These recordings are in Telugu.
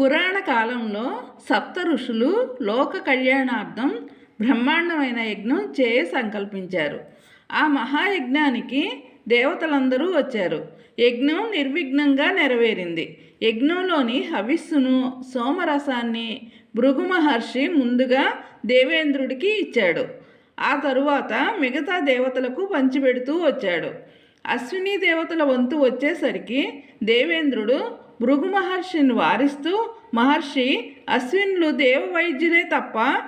పురాణ కాలంలో సప్త ఋషులు లోక కళ్యాణార్థం బ్రహ్మాండమైన యజ్ఞం చేయ సంకల్పించారు. ఆ మహాయజ్ఞానికి దేవతలందరూ వచ్చారు. యజ్ఞం నిర్విఘ్నంగా నెరవేరింది. యజ్ఞంలోని హవిస్సును సోమరసాన్ని భృగు మహర్షి ముందుగా దేవేంద్రుడికి ఇచ్చాడు. ఆ తరువాత మిగతా దేవతలకు పంచిపెడుతూ వచ్చాడు. అశ్విని దేవతల వంతు వచ్చేసరికి దేవేంద్రుడు భృగు మహర్షిని వారిస్తూ మహర్షి అశ్విన్లు దేవవైద్యులే తప్ప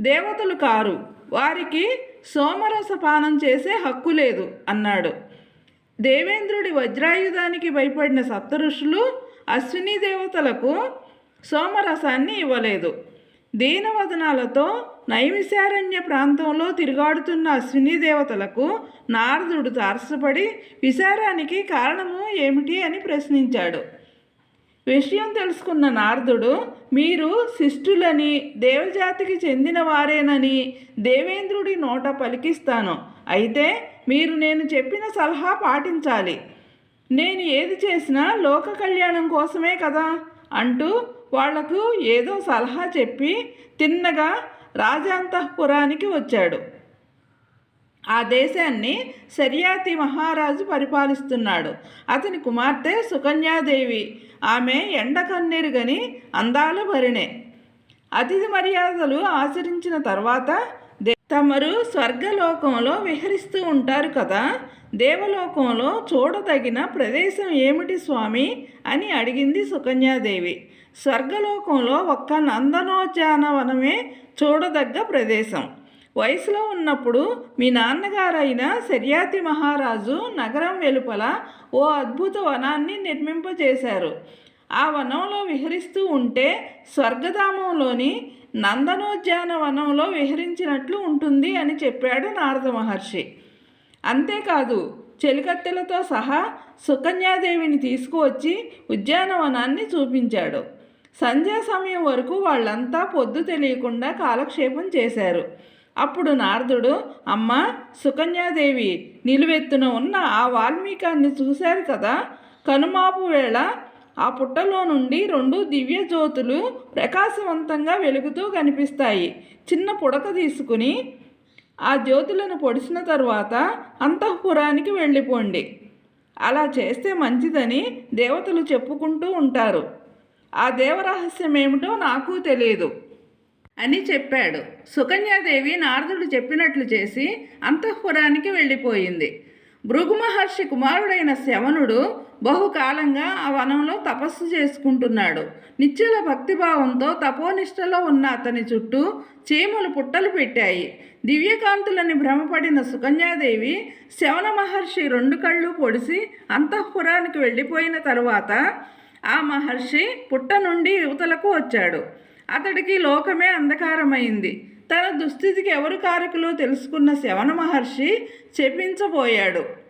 దేవతలు కారు. వారికి సోమరస పానం చేసే హక్కు లేదు అన్నాడు. దేవేంద్రుడి వజ్రాయుధానికి భయపడిన సప్త ఋషులు అశ్విని దేవతలకు సోమరసాన్ని ఇవ్వలేదు. దీనవదనాలతో నైమిశారణ్య ప్రాంతంలో తిరుగాడుతున్న అశ్విని దేవతలకు నారదుడు తారసపడి విశారానికి కారణము ఏమిటి? అని ప్రశ్నించాడు. విషయం తెలుసుకున్న నారదుడు మీరు శిష్టులని దేవజాతికి చెందిన వారేనని దేవేంద్రుడి నోట పలికిస్తాను. అయితే మీరు నేను చెప్పిన సలహా పాటించాలి. నేను ఏది చేసినా లోక కళ్యాణం కోసమే కదా? అంటూ వాళ్ళకు ఏదో సలహా చెప్పి తిన్నగా రాజాంతఃపురానికి వచ్చాడు. ఆ దేశాన్ని శర్యాతి మహారాజు పరిపాలిస్తున్నాడు. అతని కుమార్తె సుకన్యాదేవి. ఆమె ఎండ కన్నెరుగని అందాల భరిణే. అతిథి మర్యాదలు ఆచరించిన తర్వాత తమరు స్వర్గలోకంలో విహరిస్తూ ఉంటారు కదా? దేవలోకంలో చూడదగిన ప్రదేశం ఏమిటి స్వామి? అని అడిగింది సుకన్యాదేవి. స్వర్గలోకంలో ఒక్క నందనోద్యానవనమే చూడదగ్గ ప్రదేశం. వయసులో ఉన్నప్పుడు మీ నాన్నగారైన శర్యాతి మహారాజు నగరం వెలుపల ఓ అద్భుత వనాన్ని నిర్మింపజేశారు. ఆ వనంలో విహరిస్తూ ఉంటే స్వర్గధామంలోని నందనోద్యానవనంలో విహరించినట్లు ఉంటుంది అని చెప్పాడు నారద మహర్షి. అంతేకాదు చెలికత్తెలతో సహా సుకన్యాదేవిని తీసుకువచ్చి ఉద్యానవనాన్ని చూపించాడు. సంధ్యా సమయం వరకు వాళ్ళంతా పొద్దు తెలియకుండా కాలక్షేపం చేశారు. అప్పుడు నారదుడు అమ్మ సుకన్యాదేవి నిలువెత్తున ఉన్న ఆ వాల్మీకాన్ని చూశారు కదా. కనుమాపు వేళ ఆ పుట్టలో నుండి రెండు దివ్య జ్యోతులు ప్రకాశవంతంగా వెలుగుతూ కనిపిస్తాయి. చిన్న పుడక తీసుకుని ఆ జ్యోతులను పొడిచిన తరువాత అంతఃపురానికి వెళ్ళిపోండి. అలా చేస్తే మంచిదని దేవతలు చెప్పుకుంటూ ఉంటారు. ఆ దేవరహస్యం ఏమిటో నాకు తెలియదు అని చెప్పాడు. సుకన్యాదేవి నారదుడు చెప్పినట్లు చేసి అంతఃపురానికి వెళ్ళిపోయింది. భృగు మహర్షి కుమారుడైన శవనుడు బహుకాలంగా ఆ వనంలో తపస్సు చేసుకుంటున్నాడు. నిశ్చల భక్తిభావంతో తపోనిష్టలో ఉన్న అతని చుట్టూ చీమలు పుట్టలు పెట్టాయి. దివ్యకాంతులని భ్రమపడిన సుకన్యాదేవి శవన మహర్షి రెండు కళ్ళు పొడిసి అంతఃపురానికి వెళ్ళిపోయిన తరువాత ఆ మహర్షి పుట్ట నుండి యువతలకు వచ్చాడు. అతడికి లోకమే అంధకారమైంది. తన దుస్థితికి ఎవరు కారకులో తెలుసుకున్న శవన మహర్షి చెప్పించబోయాడు.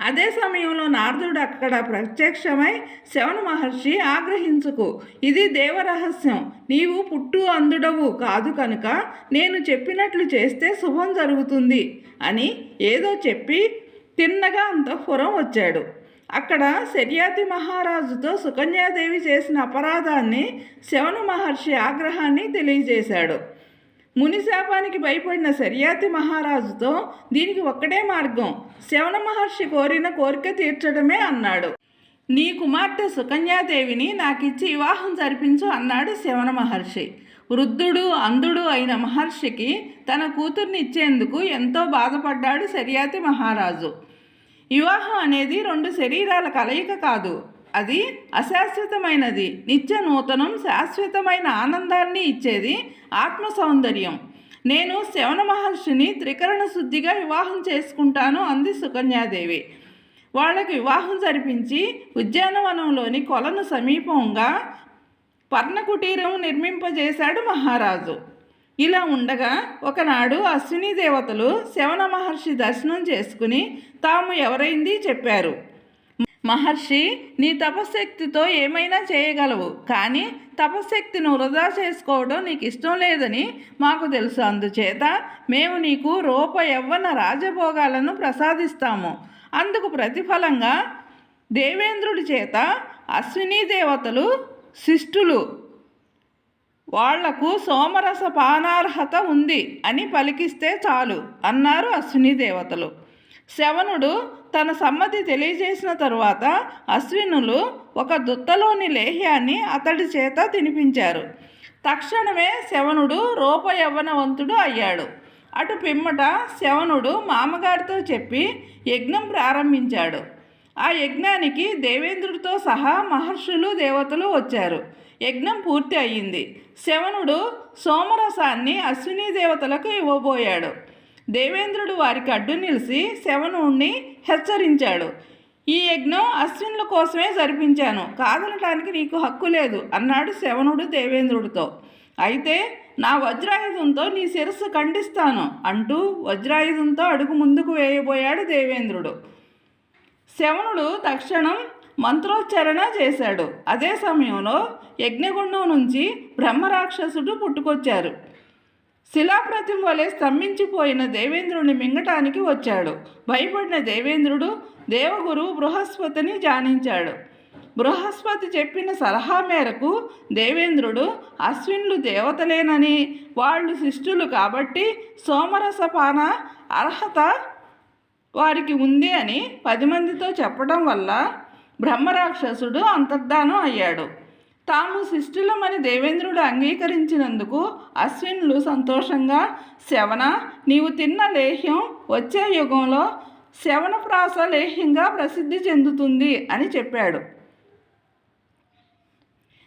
అదే సమయంలో నారదుడు అక్కడ ప్రత్యక్షమై శవణ మహర్షి ఆగ్రహించుకు. ఇది దేవరహస్యం. నీవు పుట్టు అందుడవు కాదు కనుక నేను చెప్పినట్లు చేస్తే శుభం జరుగుతుంది అని ఏదో చెప్పి తిన్నగా అంతఃపురం వచ్చాడు. అక్కడ శర్యాతి మహారాజుతో సుకన్యాదేవి చేసిన అపరాధాన్ని శవను మహర్షి ఆగ్రహాన్ని తెలియజేశాడు. మునిశాపానికి భయపడిన శర్యాతి మహారాజుతో దీనికి ఒక్కటే మార్గం శవన మహర్షి కోరిన కోరిక తీర్చడమే అన్నాడు. నీ కుమార్తె సుకన్యాదేవిని నాకిచ్చి వివాహం జరిపించు అన్నాడు శవన మహర్షి. వృద్ధుడు అంధుడు అయిన మహర్షికి తన కూతుర్ని ఇచ్చేందుకు ఎంతో బాధపడ్డాడు శర్యాతి మహారాజు. వివాహం అనేది రెండు శరీరాల కలయిక కాదు. అది అశాశ్వతమైనది. నిత్య నూతనం శాశ్వతమైన ఆనందాన్ని ఇచ్చేది ఆత్మ సౌందర్యం. నేను శవణ మహర్షిని త్రికరణ శుద్ధిగా వివాహం చేసుకుంటాను అంది సుకన్యాదేవి. వాళ్ళకి వివాహం జరిపించి ఉద్యానవనంలోని కొలను సమీపంగా పర్ణకుటీరం నిర్మింపజేశాడు మహారాజు. ఇలా ఉండగా ఒకనాడు అశ్విని దేవతలు శవన మహర్షి దర్శనం చేసుకుని తాము ఎవరైంది చెప్పారు. మహర్షి నీ తపశక్తితో ఏమైనా చేయగలవు కానీ తపశక్తిని వృధా చేసుకోవడం నీకు ఇష్టం లేదని మాకు తెలుసు. అందుచేత మేము నీకు రూప యవ్వన రాజభోగాలను ప్రసాదిస్తాము. అందుకు ప్రతిఫలంగా దేవేంద్రుడి చేత అశ్విని దేవతలు శిష్టులు వాళ్ళకు సోమరస పానార్హత ఉంది అని పలికిస్తే చాలు అన్నారు అశ్విని దేవతలు. శవనుడు తన సమ్మతి తెలియజేసిన తరువాత అశ్వినులు ఒక దుత్తలోని లేహ్యాన్ని అతడి చేత తినిపించారు. తక్షణమే శవనుడు రూపయవ్వనవంతుడు అయ్యాడు. అటు పిమ్మట శవనుడు మామగారితో చెప్పి యజ్ఞం ప్రారంభించాడు. ఆ యజ్ఞానికి దేవేంద్రుడితో సహా మహర్షులు దేవతలు వచ్చారు. యజ్ఞం పూర్తి అయ్యింది. శవనుడు సోమరసాన్ని అశ్విని దేవతలకు ఇవ్వబోయాడు. దేవేంద్రుడు వారికి అడ్డు నిలిచి శవనుణ్ణి హెచ్చరించాడు. ఈ యజ్ఞం అశ్వినుల కోసమే జరిపించాను. కాదనటానికి నీకు హక్కు లేదు అన్నాడు శవనుడు దేవేంద్రుడితో. అయితే నా వజ్రాయుధంతో నీ శిరస్సు ఖండిస్తాను అంటూ వజ్రాయుధంతో అడుగు ముందుకు వేయబోయాడు దేవేంద్రుడు. శవనుడు తక్షణం మంత్రోచ్చారణ చేశాడు. అదే సమయంలో యజ్ఞగుండం నుంచి బ్రహ్మరాక్షసుడు పుట్టుకొచ్చారు. శిలాప్రతిమ వలె స్తంభించిపోయిన దేవేంద్రుని మింగటానికి వచ్చాడు. భయపడిన దేవేంద్రుడు దేవగురు బృహస్పతిని జానించాడు. బృహస్పతి చెప్పిన సలహా మేరకు దేవేంద్రుడు అశ్విన్లు దేవతలేనని వాళ్ళు శిష్టులు కాబట్టి సోమరసపాన అర్హత వారికి ఉంది అని పది మందితో చెప్పడం వల్ల బ్రహ్మరాక్షసుడు అంతర్ధానం అయ్యాడు. తాము శిష్టులమని దేవేంద్రుడు అంగీకరించినందుకు అశ్విన్లు సంతోషంగా శవన నీవు తిన్న లేహ్యం వచ్చే యుగంలో శవనప్రాస లేహ్యంగా ప్రసిద్ధి చెందుతుంది అని చెప్పాడు.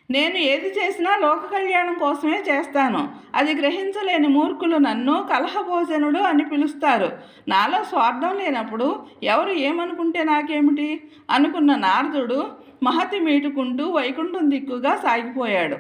నేను ఏది చేసినా లోక కళ్యాణం కోసమే చేస్తాను. అది గ్రహించలేని మూర్ఖులు నన్ను కలహభోజనుడు అని పిలుస్తారు. నాలో స్వార్థం లేనప్పుడు ఎవరు ఏమనుకుంటే నాకేమిటి? అనుకున్న నారదుడు మహతి మీటుకుంటూ వైకుంఠం దిక్కుగా సాగిపోయాడు.